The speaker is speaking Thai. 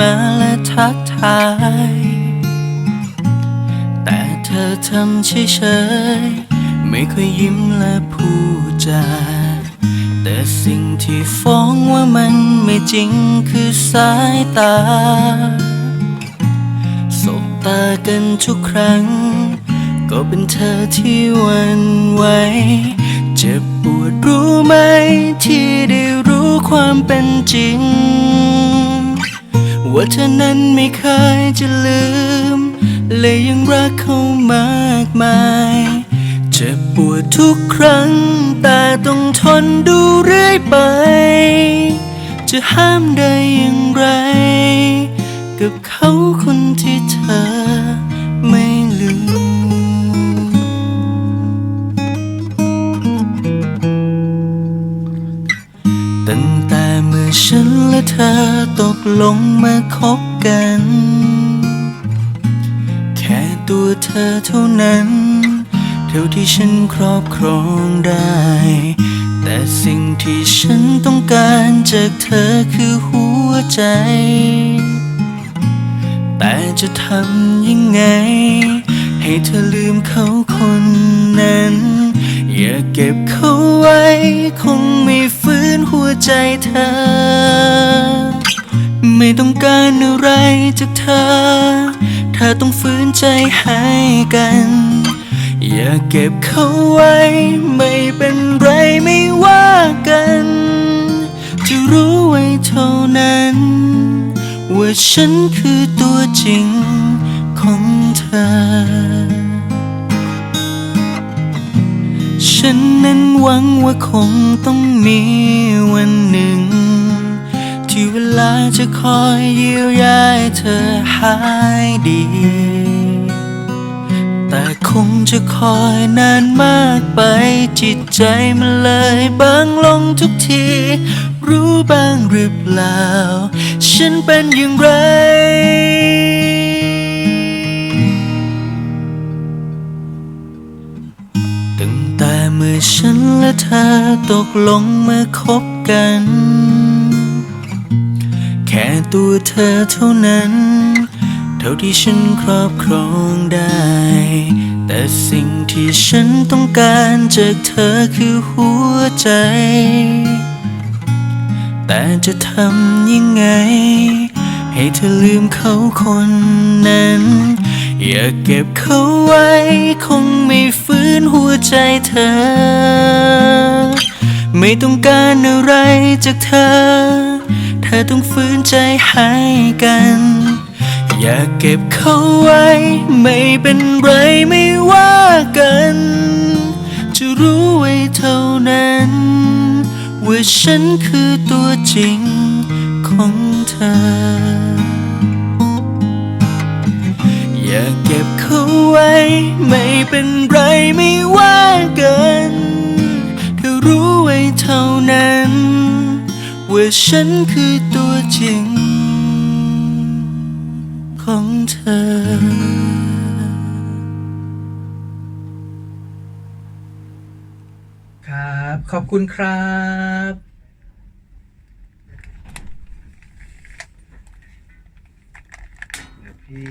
มาและทักทาย แต่เธอทำเฉยๆไม่ค่อยยิ้มและพูดจา แต่สิ่งที่ฟ้องว่ามันไม่จริงคือสายตา สบตากันทุกครั้ง ก็เป็นเธอที่วันไหวเจ็บปวดรู้ไหมที่ได้รู้ความเป็นจริง ว่าเธอนั้นไม่เคยจะลืม และยังรักเขามากมายเจ็บปวดทุกครั้ง แต่ต้องทนดูเรื่อยไป จะห้ามได้อย่างไร กับเขาคนที่เธอไม่ลืมตั้งแต่เมื่อฉัน และเธอตกลงมาคบกัน แค่ตัวเธอเท่านั้น เท่าที่ฉันครอบครองได้ แต่สิ่งที่ฉันต้องการจากเธอคือหัวใจ แต่จะทำยังไง ให้เธอลืมเขาคนนั้น อย่าเก็บเขาไว้ คงไม่ฟื้นหัวใจเธอ ไม่ต้องการอะไรจากเธอ ถ้าต้องฝืนใจให้กัน อย่าเก็บเขาไว้ ไม่เป็นไรไม่ว่ากัน จะรู้ไว้เท่านั้น ว่าฉันคือตัวจริงของเธอ ฉันนั้นหวังว่าคงต้องมีวันหนึ่ง ที่เวลาจะคอยเยียวยาเธอหายดี แต่คงจะคอยนานมากไปจิตใจมันเลยบางลงทุกที รู้บ้างหรือเปล่า ฉันเป็นอย่างไร เธอตกลงเมาคบกัน แค่ตัวเธอเท่านั้น เท่าที่ฉันครอบครองได้ แต่สิ่งที่ฉันต้องการจากเธอคือหัวใจ แต่จะทำยังไง ให้เธอลืมเขาคนนั้น อย่าเก็บเขาไว้ คงไม่ฟื้นหัวใจเธอ ไม่ต้องการอะไรจากเธอ เธอต้องฝืนใจให้กัน อย่าเก็บเขาไว้ ไม่เป็นไรไม่ว่ากัน จะรู้ไว้เท่านั้น ว่าฉันคือตัวจริงของเธอ เก็บเขาไว้ ไม่เป็นไรไม่ว่ากันเธอรู้ไว้เท่านั้น ว่าฉันคือตัวจริง ของเธอครับ ขอบคุณครับ เดี๋ยวพี่